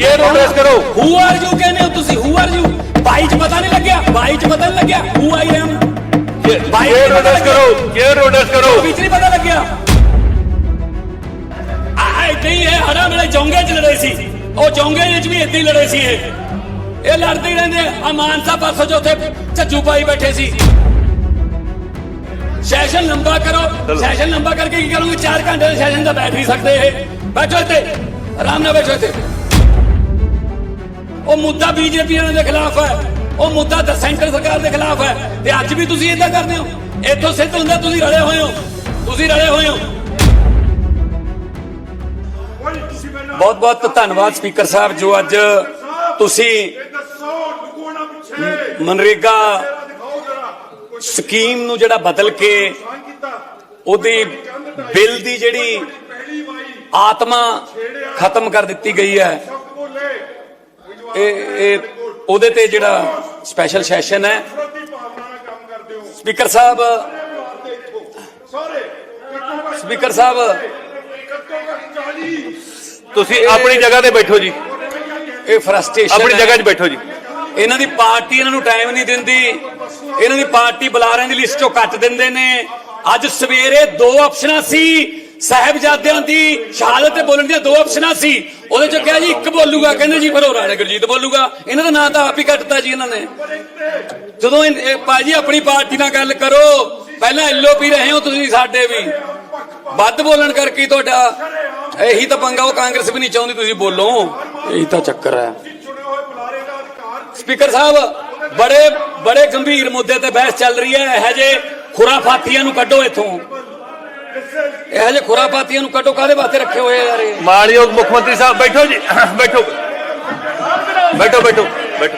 ਕੇ notice ਕਰੋ who are you ਕਹਿੰਦੇ ਹੋ ਤੁਸੀਂ ਹੂ ਆਰ ਯੂ ਬਾਈ ਚ ਪਤਾ ਨਹੀਂ ਲੱਗਿਆ ਬਾਈ ਚ ਪਤਾ ਨਹੀਂ ਲੱਗਿਆ who I M K Bhai, notice ਕਰੋ ਕੇ ਨੋਟਿਸ ਕਰੋ ਵਿੱਚ ਨਹੀਂ ਪਤਾ ਲੱਗਿਆ ਆ ਇਦਾਂ ਹੀ ਇਹ ਹੜਾ ਵੇਲੇ ਜੌਂਗੇ ਚ ਲੜੇ ਸੀ ਉਹ ਜੌਂਗੇ ਵਿੱਚ ਵੀ ਇਦਾਂ ਹੀ ਲੜੇ ਸੀ ਇਹ ਇਹ ਲੜਦੇ ਹੀ ਰਹਿੰਦੇ ਆ ਆਹ ਮਾਨਸਾ ਪਾਸੋਂ ਜੋ ਉੱਥੇ ਝੱਜੂ ਪਾਈ ਬੈਠੇ ਸੀ ਸੈਸ਼ਨ ਲੰਬਾ ਕਰੋ ਸੈਸ਼ਨ ਲੰਬਾ ਕਰਕੇ ਕੀ ਕਰੋਗੇ 4 ਘੰਟੇ ਦੇ ਸੈਸ਼ਨ ਦਾ ਬੈਠ ਨਹੀਂ ਸਕਦੇ ਇਹ ਬੈਠੋ ਇੱਥੇ ਆਰਾਮ ਨਾਲ ਬੈਠੋ ਇੱਥੇ ਉਹ ਮੁੱਦਾ ਬੀਜੇਪੀ ਵਾਲਿਆਂ ਦੇ ਖਿਲਾਫ ਹੈ। ਉਹ ਮੁੱਦਾ ਤਾਂ ਸੈਂਟਰ ਸਰਕਾਰ ਦੇ ਖਿਲਾਫ ਹੈ। ਤੇ ਅੱਜ ਵੀ ਤੁਸੀਂ ਇਦਾਂ ਕਰਦੇ ਹੋ? ਇੱਥੋਂ ਸਿੱਧ ਹੁੰਦਾ ਤੁਸੀਂ ਰਲੇ ਹੋਏ ਹੋ। ਤੁਸੀਂ ਰਲੇ ਹੋਏ ਹੋ। ਬਹੁਤ ਬਹੁਤ ਧੰਨਵਾਦ ਸਪੀਕਰ ਸਾਹਿਬ ਜੋ ਅੱਜ ਤੁਸੀਂ ਮਨਰੇਗਾ ਸਕੀਮ ਨੂੰ ਜਿਹੜਾ ਬਦਲ ਕੇ ਉਹਦੀ ਬਿੱਲ ਦੀ ਜਿਹੜੀ ਆਤਮਾ ਖਤਮ ਕਰ ਦਿੱਤੀ ਗਈ ਹੈ। ਇਹ ਇਹ ਉਹਦੇ ਤੇ ਜਿਹੜਾ ਸਪੈਸ਼ਲ ਸੈਸ਼ਨ ਹੈ। ਸਪੀਕਰ ਸਾਹਿਬ ਸਪੀਕਰ ਸਾਹਿਬ ਤੁਸੀਂ ਆਪਣੀ ਜਗ੍ਹਾ ਤੇ ਬੈਠੋ ਜੀ। ਇਹ ਫਰਸਟ੍ਰੇਸ਼ਨ ਆਪਣੀ ਜਗ੍ਹਾ 'ਚ ਬੈਠੋ ਜੀ। ਇਹਨਾਂ ਦੀ ਪਾਰਟੀ ਇਹਨਾਂ ਨੂੰ ਟਾਈਮ ਨਹੀਂ ਦਿੰਦੀ। ਇਹਨਾਂ ਦੀ ਪਾਰਟੀ ਬੁਲਾਰਿਆਂ ਦੀ ਲਿਸਟ ਚੋਂ ਕੱਟ ਦਿੰਦੇ ਨੇ। ਅੱਜ ਸਵੇਰੇ ਦੋ ਆਪਸ਼ਨਾਂ ਸੀ। ਸਾਹਿਬਜ਼ਾਦਿਆਂ ਦੀ ਸ਼ਹਾਦਤ ਤੇ ਬੋਲਣ ਦੀਆਂ ਦੋ ਆਪਸ਼ਨਾਂ ਸੀ। ਉਹਦੇ ਚੋਂ ਕਿਹਾ ਜੀ, ਇੱਕ ਬੋਲੂਗਾ, ਕਹਿੰਦੇ ਜੀ ਫਿਰ ਉਹ ਰਾਣਾ ਗੁਰਜੀਤ ਬੋਲੂਗਾ। ਇਹਨਾਂ ਦਾ ਨਾਂ ਤਾਂ ਆਪ ਹੀ ਕੱਟਤਾ ਜੀ ਇਹਨਾਂ ਨੇ। ਜਦੋਂ ਇਹ- ਭਾਜੀ ਆਪਣੀ ਪਾਰਟੀ ਨਾਲ ਗੱਲ ਕਰੋ, ਪਹਿਲਾਂ ਐਲਓਪੀ ਰਹੇ ਹੋ ਤੁਸੀਂ ਸਾਡੇ ਵੀ। ਵੱਧ ਬੋਲਣ ਕਰਕੇ ਤੁਹਾਡਾ ਇਹੀ ਤਾਂ ਪੰਗਾ, ਉਹ ਕਾਂਗਰਸ ਵੀ ਨਹੀਂ ਚਾਹੁੰਦੀ ਤੁਸੀਂ ਬੋਲੋ। ਇਹੀ ਤਾਂ ਚੱਕਰ ਹੈ। ਸਪੀਕਰ ਸਾਹਿਬ, ਬੜੇ ਬੜੇ ਗੰਭੀਰ ਮੁੱਦੇ ਤੇ ਬਹਿਸ ਚੱਲ ਰਹੀ ਹੈ। ਇਹ ਜੇ ਖੁਰਾਫਾਤੀਆਂ ਨੂੰ ਕੱਢੋ ਇੱਥੋਂ। ਇਹ ਜੇ ਖੁਰਾਫਾਤੀਆਂ ਨੂੰ ਕੱਢੋ ਕਾਹਦੇ ਵਾਸਤੇ ਰੱਖੇ ਹੋਏ ਆ ਯਾਰ ਇਹ? ਮਾਨਯੋਗ ਮੁੱਖ ਮੰਤਰੀ ਸਾਹਿਬ ਬੈਠੋ ਜੀ ਬੈਠੋ। ਬੈਠੋ ਬੈਠੋ ਬੈਠੋ।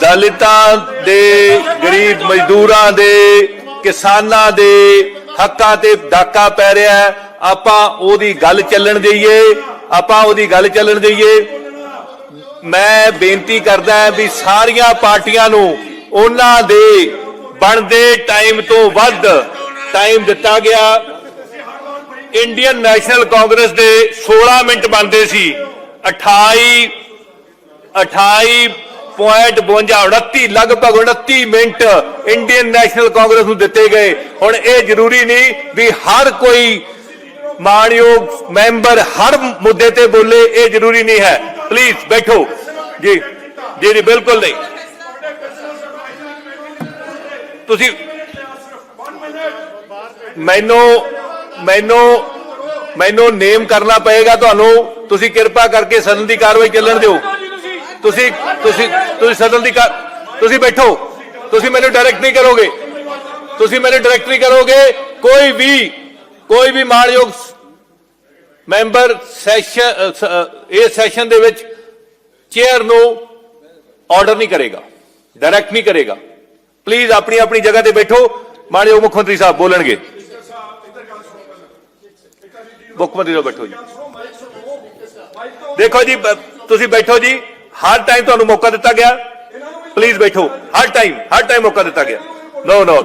ਦਲਿਤਾਂ ਦੇ ਗਰੀਬ ਮਜ਼ਦੂਰਾਂ ਦੇ ਕਿਸਾਨਾਂ ਦੇ ਹੱਕਾਂ ਤੇ ਡਾਕਾ ਪੈ ਰਿਹਾ। ਆਪਾਂ ਉਹਦੀ ਗੱਲ ਚੱਲਣ ਦਈਏ ਆਪਾਂ ਉਹਦੀ ਗੱਲ ਚੱਲਣ ਦਈਏ। ਮੈਂ ਬੇਨਤੀ ਕਰਦਾ ਵੀ ਸਾਰੀਆਂ ਪਾਰਟੀਆਂ ਨੂੰ ਉਹਨਾਂ ਦੇ ਬਣਦੇ ਟਾਈਮ ਤੋਂ ਵੱਧ ਟਾਈਮ ਦਿੱਤਾ ਗਿਆ। ਇੰਡੀਅਨ ਨੈਸ਼ਨਲ ਕਾਂਗਰਸ ਦੇ 16 ਮਿੰਟ ਬਣਦੇ ਸੀ। 28 28.52 ਲਗਭਗ 29 ਮਿੰਟ ਇੰਡੀਅਨ ਨੈਸ਼ਨਲ ਕਾਂਗਰਸ ਨੂੰ ਦਿੱਤੇ ਗਏ। ਹੁਣ ਇਹ ਜ਼ਰੂਰੀ ਨਹੀਂ ਵੀ ਹਰ ਕੋਈ ਮਾਣਯੋਗ ਮੈਂਬਰ ਹਰ ਮੁੱਦੇ ਤੇ ਬੋਲੇ, ਇਹ ਜ਼ਰੂਰੀ ਨਹੀਂ ਹੈ। ਪਲੀਜ਼ ਬੈਠੋ ਜੀ ਜੀ ਜੀ ਬਿਲਕੁਲ ਨਹੀਂ ਤੁਸੀਂ ਮੈਨੂੰ ਮੈਨੂੰ ਮੈਨੂੰ ਨੇਮ ਕਰਨਾ ਪਏਗਾ ਤੁਹਾਨੂੰ ਤੁਸੀਂ ਕਿਰਪਾ ਕਰਕੇ ਸਦਨ ਦੀ ਕਾਰਵਾਈ ਚੱਲਣ ਦਿਓ ਤੁਸੀਂ ਤੁਸੀਂ ਤੁਸੀਂ ਸਦਨ ਦੀ ਕਾ- ਤੁਸੀਂ ਬੈਠੋ ਤੁਸੀਂ ਮੈਨੂੰ ਡਾਇਰੈਕਟ ਨਹੀਂ ਕਰੋਗੇ ਤੁਸੀਂ ਮੈਨੂੰ ਡਾਇਰੈਕਟ ਨਹੀਂ ਕਰੋਗੇ ਕੋਈ ਵੀ ਕੋਈ ਵੀ ਮਾਨਯੋਗ ਮੈਂਬਰ ਸੈਸ਼ਨ ਇਹ ਸੈਸ਼ਨ ਦੇ ਵਿੱਚ ਚੇਅਰ ਨੂੰ ਆਰਡਰ ਨਹੀਂ ਕਰੇਗਾ, ਡਾਇਰੈਕਟ ਨਹੀਂ ਕਰੇਗਾ। ਪਲੀਜ਼ ਆਪਣੀ ਆਪਣੀ ਜਗ੍ਹਾ ਤੇ ਬੈਠੋ, ਮਾਨਯੋਗ ਮੁੱਖ ਮੰਤਰੀ ਸਾਹਿਬ ਬੋਲਣਗੇ। ਮੁੱਖ ਮੰਤਰੀ ਸਾਹਿਬ ਬੈਠੋ ਜੀ। ਦੇਖੋ ਜੀ ਤੁਸੀਂ ਬੈਠੋ ਜੀ, ਹਰ ਟਾਈਮ ਤੁਹਾਨੂੰ ਮੌਕਾ ਦਿੱਤਾ ਗਿਆ। ਪਲੀਜ਼ ਬੈਠੋ, ਹਰ ਟਾਈਮ ਹਰ ਟਾਈਮ ਮੌਕਾ ਦਿੱਤਾ ਗਿਆ। ਨੋ ਨੋ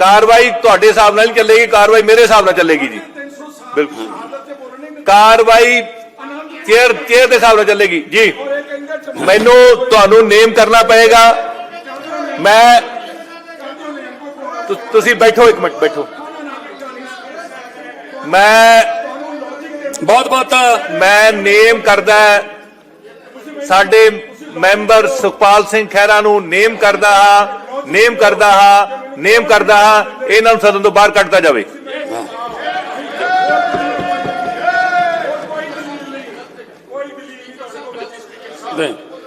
ਕਾਰਵਾਈ ਤੁਹਾਡੇ ਹਿਸਾਬ ਨਾਲ ਨਹੀਂ ਚੱਲੇਗੀ ਕਾਰਵਾਈ ਮੇਰੇ ਹਿਸਾਬ ਨਾਲ ਚੱਲੇਗੀ ਜੀ। ਬਿਲਕੁਲ। ਕਾਰਵਾਈ ਚੇਅਰ ਚੇਅਰ ਦੇ ਹਿਸਾਬ ਨਾਲ ਚੱਲੇਗੀ। ਜੀ। ਮੈਨੂੰ ਤੁਹਾਨੂੰ ਨੇਮ ਕਰਨਾ ਪਏਗਾ। ਮੈਂ ਤੁਸੀਂ ਬੈਠੋ ਇੱਕ ਮਿੰਟ ਬੈਠੋ। ਮੈਂ ਬਹੁਤ ਬਹੁਤ ਮੈਂ ਨੇਮ ਕਰਦਾ ਸਾਡੇ ਮੈਂਬਰ ਸੁਖਪਾਲ ਸਿੰਘ ਖਹਿਰਾ ਨੂੰ ਨੇਮ ਕਰਦਾ ਹਾਂ। ਨੇਮ ਕਰਦਾ ਹਾਂ। ਨੇਮ ਕਰਦਾ ਹਾਂ ਇਹਨਾਂ ਨੂੰ ਸਦਨ ਤੋਂ ਬਾਹਰ ਕੱਢਤਾ ਜਾਵੇ।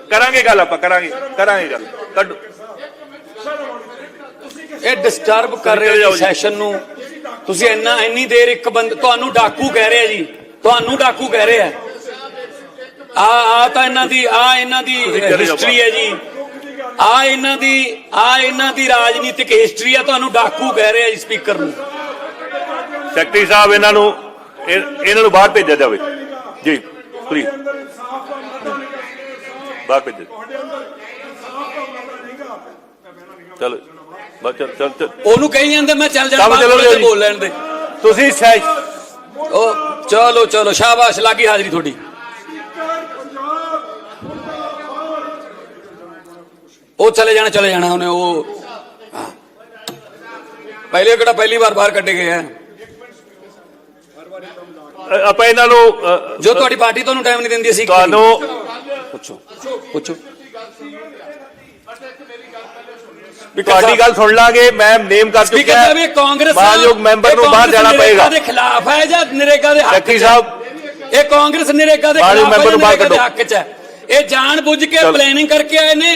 ਕਰਾਂਗੇ ਗੱਲ ਆਪਾਂ ਕਰਾਂਗੇ ਕਰਾਂਗੇ ਗੱਲ। ਕੱਢੋ। ਇਹ ਡਿਸਟਰਬ ਕਰ ਰਹੇ ਹੋ। ਸੈਸ਼ਨ ਨੂੰ। ਤੁਸੀਂ ਇੰਨਾ ਇੰਨੀ ਦੇਰ ਇੱਕ ਬੰਦ ਤੁਹਾਨੂੰ ਡਾਕੂ ਕਹਿ ਰਿਹਾ ਜੀ। ਤੁਹਾਨੂੰ ਡਾਕੂ ਕਹਿ ਰਿਹਾ। ਆ ਆ ਤਾਂ ਇਹਨਾਂ ਦੀ ਆ ਇਹਨਾਂ ਦੀ ਹਿਸਟਰੀ ਹੈ ਜੀ। ਆ ਇਹਨਾਂ ਦੀ ਆ ਇਹਨਾਂ ਦੀ ਰਾਜਨੀਤਿਕ ਹਿਸਟਰੀ ਆ ਤੁਹਾਨੂੰ ਡਾਕੂ ਕਹਿ ਰਿਹਾ ਜੀ ਸਪੀਕਰ ਨੂੰ। ਸੈਕਟਰੀ ਸਾਹਿਬ ਇਹਨਾਂ ਨੂੰ ਇਹ- ਇਹਨਾਂ ਨੂੰ ਬਾਹਰ ਭੇਜਿਆ ਜਾਵੇ। ਜੀ ਪਲੀਜ਼ ਬਾਹਰ ਭੇਜੋ ਚਲੋ ਬਸ ਚੱਲ ਚੱਲ। ਉਹਨੂੰ ਕਹੀ ਜਾਂਦੇ ਮੈਂ ਚੱਲ ਜਾਣਾ। ਬੋਲ ਲੈਣ ਦੇ। ਤੁਸੀਂ ਉਹ ਚਲੋ ਚਲੋ ਸ਼ਾਬਾਸ਼ ਲੱਗੀ ਹਾਜ਼ਰੀ ਤੁਹਾਡੀ। ਉਹ ਚਲੇ ਜਾਣਾ ਚਲੇ ਜਾਣਾ ਉਹਨੇ ਉਹ ਹਾਂ। ਪਹਿਲੇ ਕਿਹੜਾ ਪਹਿਲੀ ਵਾਰ ਬਾਹਰ ਕੱਢੇ ਗਏ ਆ ਆਪਾਂ ਇਹਨਾਂ ਨੂੰ ਜੋ ਤੁਹਾਡੀ ਪਾਰਟੀ ਤੁਹਾਨੂੰ ਟਾਈਮ ਨਹੀਂ ਦਿੰਦੀ ਕੀ ਤੁਹਾਨੂੰ? ਪੁੱਛੋ ਪੁੱਛੋ ਤੁਹਾਡੀ ਗੱਲ ਸੁਣ ਲਾਂਗੇ ਮੈਂ ਨੇਮ ਕਰ ਚੁੱਕਿਆ ਸਾਹਿਬ ਇਹ ਕਾਂਗਰਸ ਮਾਨਯੋਗ ਮੈਂਬਰ ਨੂੰ ਬਾਹਰ ਜਾਣਾ ਪਏਗਾ ਦੇ ਖਿਲਾਫ ਹੈ ਜਾਂ ਨਰੇਗਾ ਦੇ ਹੱਕ ਸੈਕਟਰੀ ਚ ਹੈ? ਸਾਹਿਬ ਇਹ ਕਾਂਗਰਸ ਨਰੇਗਾ ਦੇ ਖਿਲਾਫ ਹੈ ਮੈਂਬਰ ਨੂੰ ਬਾਹਰ ਕੱਢੋ। ਹੱਕ ਚ ਹੈ ਇਹ ਜਾਣ ਬੁੱਝ ਕੇ। ਪਲੈਨਿੰਗ ਕਰਕੇ ਆਏ ਨੇ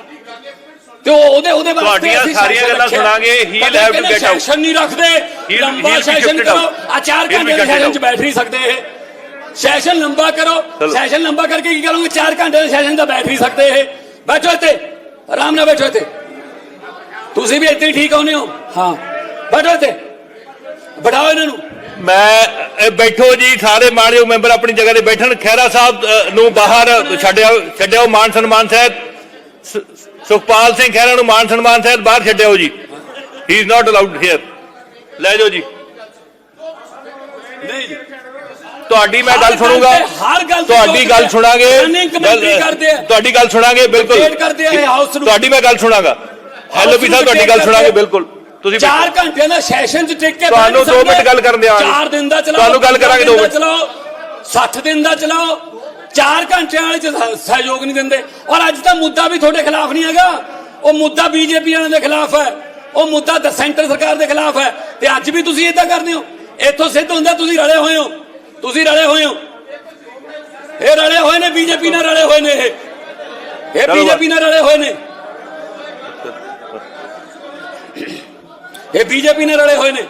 ਤੇ ਉਹ ਉਹਦੇ ਉਹਦੇ ਵਾਸਤੇ ਤੁਹਾਡੀਆਂ ਅਸੀਂ ਸਾਰੀਆਂ ਸੈਸ਼ਨ ਗੱਲਾਂ ਰੱਖਿਆ। ਸੁਣਾਂਗੇ। ਪਹਿਲੇ have to ਕਹਿੰਦੇ get out. ਸੈਸ਼ਨ ਨਹੀਂ ਰੱਖਦੇ He'll- ਲੰਬਾ he'll be ਸੈਸ਼ਨ shifted ਕਰੋ out. ਆ ਚਾਰ He'll be ਘੰਟੇ ਦੇ shifted ਸੈਸ਼ਨ ਚ out. ਬੈਠ ਨਹੀਂ ਸਕਦੇ ਇਹ ਸੈਸ਼ਨ ਲੰਬਾ ਕਰੋ ਚਲੋ। ਸੈਸ਼ਨ ਲੰਬਾ ਕਰਕੇ ਕੀ ਕਰੋਗੇ ਚਾਰ ਘੰਟੇ ਦੇ ਸੈਸ਼ਨ ਦਾ ਬੈਠ ਨਹੀਂ ਸਕਦੇ ਇਹ ਬੈਠੋ ਇੱਥੇ ਆਰਾਮ ਨਾਲ ਬੈਠੋ ਇੱਥੇ ਤੁਸੀਂ ਵੀ ਇੱਥੇ ਹੀ ਠੀਕ ਆਉਨੇ ਹੋ ਹਾਂ ਬੈਠੋ ਇੱਥੇ ਬਿਠਾਓ ਇਹਨਾਂ ਨੂੰ ਮੈਂ ਇਹ ਬੈਠੋ ਜੀ ਸਾਰੇ ਮਾਣਯੋਗ ਮੈਂਬਰ ਆਪਣੀ ਜਗ੍ਹਾ ਤੇ ਬੈਠਣ ਖਹਿਰਾ ਸਾਹਿਬ ਅ, ਨੂੰ ਬਾਹਰ ਛੱਡਿਓ ਛੱਡਿਓ ਮਾਨ ਸਨਮਾਨ ਸਹਿਤ ਸ- ਸੁਖਪਾਲ ਸਿੰਘ ਖਹਿਰਾ ਨੂੰ ਮਾਨ ਸਨਮਾਨ ਸਹਿਤ ਬਾਹਰ ਛੱਡਿਓ ਜੀ। He is not allowed here ਲੈ ਜਾਓ ਜੀ। ਨਹੀਂ ਤੁਹਾਡੀ ਮੈਂ ਗੱਲ ਸੁਣੂਗਾ। ਹਰ ਗੱਲ ਤੁਹਾਡੀ ਗੱਲ ਸੁਣਾਂਗੇ। ਆ। ਤੁਹਾਡੀ ਗੱਲ ਸੁਣਾਂਗੇ ਬਿਲਕੁਲ। ਆ। ਤੁਹਾਡੀ ਮੈਂ ਗੱਲ ਸੁਣਾਗਾ। ਹੈਲੋ ਵੀ ਸਾਹਿਬ ਤੁਹਾਡੀ ਗੱਲ ਸੁਣਾਂਗੇ ਬਿਲਕੁਲ। ਤੁਸੀਂ ਚਾਰ ਘੰਟੇ ਦਾ ਸੈਸ਼ਨ ਚ ਟਿਕ ਕੇ ਤੁਹਾਨੂੰ ਬੈਠ ਦੋ ਮਿੰਟ ਸਕਦੇ। ਗੱਲ ਕਰਨ ਦਿਆਂਗੇ। ਚਾਰ ਦਿਨ ਦਾ ਚਲਾਓ ਤੁਹਾਨੂੰ ਗੱਲ ਕਰਾਂਗੇ ਦੋ ਦਿਨ ਦਾ ਮਿੰਟ। ਚਲਾਓ 60 ਦਿਨ ਦਾ ਚਲਾਓ ਚਾਰ ਘੰਟਿਆਂ ਵਾਲੇ ਚ ਸਹ- ਸਹਿਯੋਗ ਨਹੀਂ ਦਿੰਦੇ। ਔਰ ਅੱਜ ਤਾਂ ਮੁੱਦਾ ਵੀ ਤੁਹਾਡੇ ਖਿਲਾਫ ਨਹੀਂ ਹੈਗਾ। ਉਹ ਮੁੱਦਾ ਬੀਜੇਪੀ ਵਾਲਿਆਂ ਦੇ ਖਿਲਾਫ ਹੈ। ਉਹ ਮੁੱਦਾ ਤਾਂ ਸੈਂਟਰ ਸਰਕਾਰ ਦੇ ਖਿਲਾਫ ਹੈ। ਤੇ ਅੱਜ ਵੀ ਤੁਸੀਂ ਇਦਾਂ ਕਰਦੇ ਹੋ? ਇੱਥੋਂ ਸਿੱਧ ਹੁੰਦਾ ਤੁਸੀਂ ਰਲੇ ਹੋਏ ਹੋ। ਤੁਸੀਂ ਰਲੇ ਹੋਏ ਹੋ। ਇਹ ਰਲੇ ਹੋਏ ਨੇ ਬੀਜੇਪੀ ਨਾਲ ਰਲੇ ਹੋਏ ਨੇ ਇਹ। ਇਹ ਬੀਜੇਪੀ ਨਾਲ ਰਲੇ ਹੋਏ ਨੇ। ਇਹ ਬੀਜੇਪੀ ਨਾਲ ਰਲੇ ਹੋਏ ਨੇ।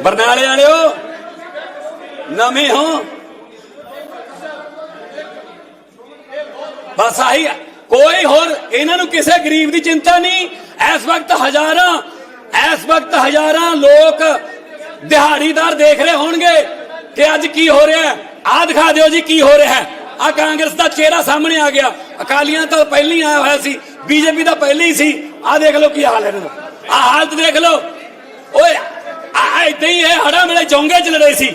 ਬਰਨਾਲੇ ਵਾਲਿਓ। ਨਵੇਂ ਹੋ। ਬਸ ਆਹੀ ਕੋਈ ਹੋਰ, ਇਹਨਾਂ ਨੂੰ ਕਿਸੇ ਗਰੀਬ ਦੀ ਚਿੰਤਾ ਨਹੀਂ। ਇਸ ਵਕਤ ਹਜ਼ਾਰਾਂ, ਇਸ ਵਕਤ ਹਜ਼ਾਰਾਂ ਲੋਕ ਦਿਹਾੜੀਦਾਰ ਦੇਖ ਰਹੇ ਹੋਣਗੇ ਕਿ ਅੱਜ ਕੀ ਹੋ ਰਿਹਾ ਹੈ। ਆਹ ਦਿਖਾ ਦਿਓ ਜੀ ਕੀ ਹੋ ਰਿਹਾ ਹੈ। ਆ ਕਾਂਗਰਸ ਦਾ ਚਿਹਰਾ ਸਾਹਮਣੇ ਆ ਗਿਆ। ਅਕਾਲੀਆਂ ਤਾਂ ਪਹਿਲਾਂ ਹੀ ਆਇਆ ਹੋਇਆ ਸੀ। ਬੀਜੇਪੀ ਤਾਂ ਪਹਿਲਾਂ ਹੀ ਸੀ। ਆ ਦੇਖ ਲਓ ਕੀ ਹਾਲ ਹੈ ਇਹਨਾਂ ਦਾ। ਆ ਹਾਲਤ ਦੇਖ ਲਓ। ਓਏ ਆ ਇਦਾਂ ਹੀ ਇਹ ਹੜਾ ਮੇਰੇ ਚੌਂਗੇ ਚ ਲੜੇ ਸੀ।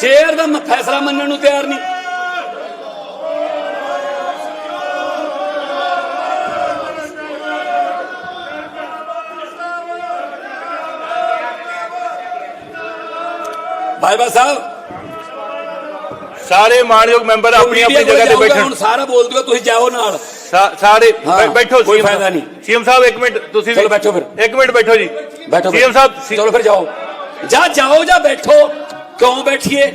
ਚੇਅਰ ਦਾ ਫੈਸਲਾ ਮੰਨਣ ਨੂੰ ਤਿਆਰ ਨਹੀਂ। ਬਾਬਾ ਸਾਹਿਬ ਸਾਰੇ ਮਾਨਯੋਗ ਮੈਂਬਰ ਆਪਣੀ ਆਪਣੀ ਜਗ੍ਹਾ ਤੇ ਬੈਠਣ। ਹੁਣ ਸਾਰਾ ਬੋਲ ਦਿਓ ਤੁਸੀਂ ਜਾਓ ਨਾਲ। ਸਾਰੇ ਬੈਠੋ ਕੋਈ ਫਾਇਦਾ। ਨਹੀਂ। CM ਸਾਹਿਬ ਇੱਕ ਮਿੰਟ ਤੁਸੀਂ ਚਲੋ ਬੈਠੋ ਫਿਰ। ਇੱਕ ਮਿੰਟ ਬੈਠੋ ਜੀ। ਬੈਠੋ ਸੀਐਮ ਸਾਹਿਬ ਚਲੋ ਫਿਰ ਜਾਓ। ਜਾ ਜਾਓ ਜਾਂ ਬੈਠੋ। ਕਿਉਂ ਬੈਠੀਏ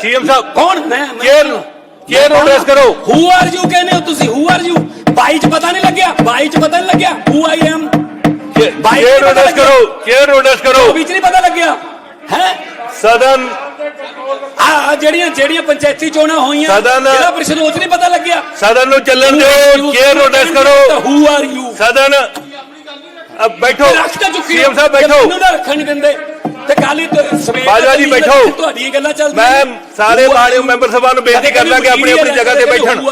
ਸੀਐਮ ਸਾਹਿਬ ਕੌਣ ਮੈਂ ਮੈਂ ਚੇਅਰ ਕੌਣ? ਚੇਅਰ ਨੂੰ ਮੈਂ address ਕੌਣ? ਕਰੋ। Who are you? ਕਹਿੰਦੇ ਹੋ ਤੁਸੀਂ ਹੂ ਆਰ ਯੂ ਬਾਈ ਚ ਪਤਾ ਨਹੀਂ ਲੱਗਿਆ ਬਾਈ ਚ ਪਤਾ ਨਹੀਂ ਲੱਗਿਆ who I M by chair ਚ ਨੂੰ ਪਤਾ address ਲੱਗਿਆ ਕਰੋ ਚੇਅਰ ਨੂੰ address ਕਰੋ ਵਿੱਚ ਨਹੀਂ ਪਤਾ ਲੱਗਿਆ ਹੈ ਸਦਨ ਆ ਜਿਹੜੀਆਂ ਜਿਹੜੀਆਂ ਪੰਚਾਇਤੀ ਚੋਣਾਂ ਹੋਈਆਂ ਸਦਨ- ਜਿਹੜਾ ਪ੍ਰੀਸ਼ਦ ਉਹ ਚ ਨਹੀਂ ਪਤਾ ਲੱਗਿਆ ਸਦਨ ਨੂੰ ਚੱਲਣ ਦਿਓ ਚੇਅਰ ਨੂੰ address ਕਰੋ ਹੂ ਆਰ ਯੂ ਸਦਨ ਬੈਠੋ ਸੀਐਮ ਸਾਹਿਬ ਬੈਠੋ ਮੈਨੂੰ ਨਾ ਰੱਖਣ ਨਹੀਂ ਦਿੰਦੇ ਤੇ ਕਾਲੀ ਸਵੇਰ ਬਾਜਵਾ ਜੀ, ਬੈਠੋ। ਤੁਹਾਡੀਆਂ ਗੱਲਾਂ ਚੱਲਦੀਆਂ ਮੈਂ। ਸਾਰੇ you? ਮੈਂਬਰ ਸਭਾ ਨੂੰ ਬੇਨਤੀ ਕਰਦਾ ਕਿ ਆਪਣੀ ਆਪਣੀ ਜਗ੍ਹਾ ਤੇ ਬੈਠਣ?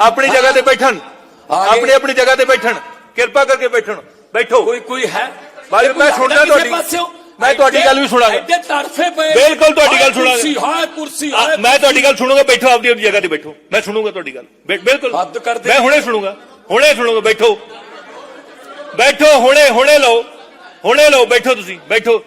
ਆਪਣੀ ਜਗ੍ਹਾ ਤੇ ਬੈਠਣ। ਆਪਣੀ ਆਪਣੀ ਜਗ੍ਹਾ ਤੇ ਬੈਠਣ ਕਿਰਪਾ ਕਰਕੇ ਬੈਠਣ ਬੈਠੋ ਕੋਈ ਕੋਈ ਹੈ ਬਾਜੀ, ਮੈਂ ਸੁਣਦਾ ਤੁਹਾਡੀ-? ਮੈਂ ਤੁਹਾਡੀ ਗੱਲ ਵੀ ਸੁਣਾਂਗਾ। ਐਡੇ ਤੜਫੇ ਪਏ ਬਿਲਕੁਲ ਤੁਹਾਡੀ ਗੱਲ ਸੁਣਾਂਗਾ। ਕੁਰਸੀ ਹਾਏ ਕੁਰਸੀ ਹਾਏ ਮੈਂ ਤੁਹਾਡੀ ਗੱਲ ਸੁਣੂਗਾ ਬੈਠੋ ਆਪਣੀ ਆਪਣੀ ਜਗ੍ਹਾ ਤੇ ਬੈਠੋ ਮੈਂ ਸੁਣੂਗਾ ਤੁਹਾਡੀ ਗੱਲ ਬਿਲਕੁਲ ਹੱਦ ਕਰਦੇ। ਮੈਂ ਹੁਣੇ ਸੁਣੂਗਾ ਹੁਣੇ ਸੁਣੂਗਾ ਬੈਠੋ ਬੈਠੋ ਹੁਣੇ ਹੁਣੇ ਲਓ ਹੁਣੇ ਲਓ ਬੈਠੋ ਤੁਸੀਂ ਬੈਠੋ